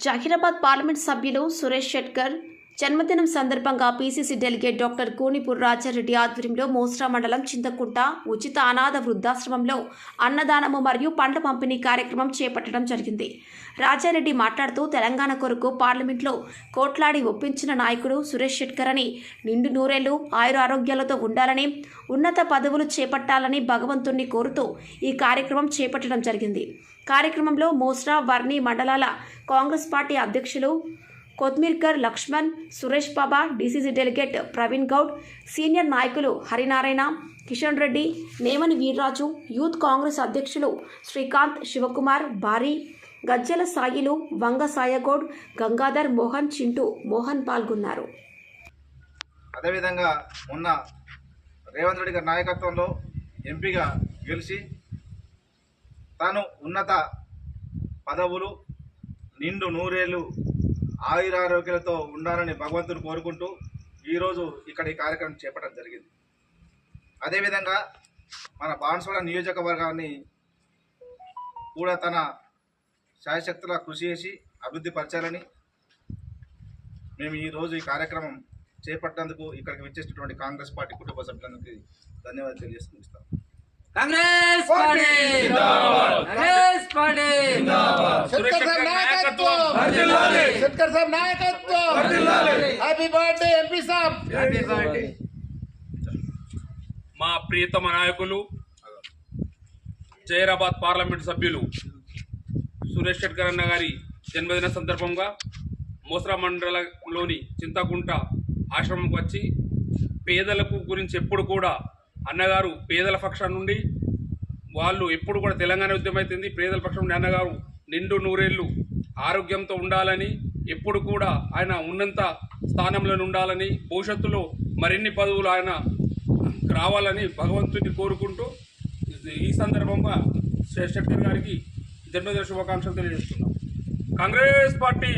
Zaheerabad parliament సభ్యులు సురేష్ షెట్కర్ జన్మదినం సందర్భంగా PCC delegate doctor Kunipur Rajareddy ఆధ్వర్యంలో మోస్రా మండలం చింతకుంట ఉచిత అనాథ వృద్ధాశ్రమంలో అన్నదానము మరియు పండ్ల పంపిణీ కార్యక్రమం చేపట్టడం జరిగింది. రాజారెడ్డి మాట్లాడుతూ తెలంగాణ కొరకు పార్లమెంట్లో కోట్లాడి ఒప్పించిన నాయకుడు సురేష్ షెట్కర్ అని నిండు నూరేళ్ళు ఆయుర ఆరోగ్యాలతో ఉండాలని ఉన్నత పదవులు చేపట్టాలని భగవంతుణ్ణి కోరుతూ ఈ కార్యక్రమం చేపట్టడం జరిగింది. కార్యక్రమంలో మోస్రా వర్ణి మండలాల కాంగ్రెస్ పార్టీ అధ్యక్షులు Kothmirkar Laxman Suresh Baba DCC delegate Praveen Goud senior నాయకులు హరినారాయణ కిషన్ రెడ్డి నేమని వీర్రాజు యూత్ కాంగ్రెస్ అధ్యక్షులు శ్రీకాంత్ శివకుమార్ భారీ గజ్జల సాయిలు వంగ సాయగౌడ్ గంగాధర్ మోహన్ చింటూ మోహన్ పాల్గొన్నారు. అదేవిధంగా మొన్న రేవంత్ రెడ్డి గారి నాయకత్వంలో ఎంపీగా గెలిచి తాను ఉన్నత పదవులు నిండు నూరేళ్ళు ఆయురారోగ్యాలతో ఉండాలని భగవంతుని కోరుకుంటూ ఈరోజు ఇక్కడ ఈ కార్యక్రమం చేపట్టడం జరిగింది. అదేవిధంగా మన బాన్సుల నియోజకవర్గాన్ని కూడా తన శాయశక్తుల కృషి చేసి అభివృద్ధి పరచాలని మేము ఈరోజు ఈ కార్యక్రమం చేపట్టినందుకు ఇక్కడికి వచ్చేసినటువంటి కాంగ్రెస్ పార్టీ కుటుంబ సభ్యులందరికీ ధన్యవాదాలు తెలియజేస్తూ కాంగ్రెస్ పార్టీ! శంకర్ సాబ్ నాయకత్వం. హ్యాపీ బర్త్డే ఎంపీ సాబ్. మా ప్రియతమ నాయకులు జైరాబాద్ పార్లమెంట్ సభ్యులు సురేష్ శెట్కర్ అన్న గారి జన్మదిన సందర్భంగా మోసరా మండలంలోని చింతకుంట ఆశ్రమంకి వచ్చి పేదలకు గురించి ఎప్పుడు కూడా అన్నగారు పేదల పక్షం నుండి వాళ్ళు ఎప్పుడు కూడా తెలంగాణ ఉద్యమం అవుతుంది. పేదల పక్షం నుండి అన్నగారు నిండు నూరేళ్ళు ఆరోగ్యంతో ఉండాలని ఎప్పుడు కూడా ఆయన ఉన్నంత స్థానంలో ఉండాలని భవిష్యత్తులో మరిన్ని పదవులు ఆయన రావాలని భగవంతుని కోరుకుంటూ ఈ సందర్భంగా శేషక్కర్ గారికి జన్మదిన శుభాకాంక్షలు తెలియజేస్తున్నాం. Congress party.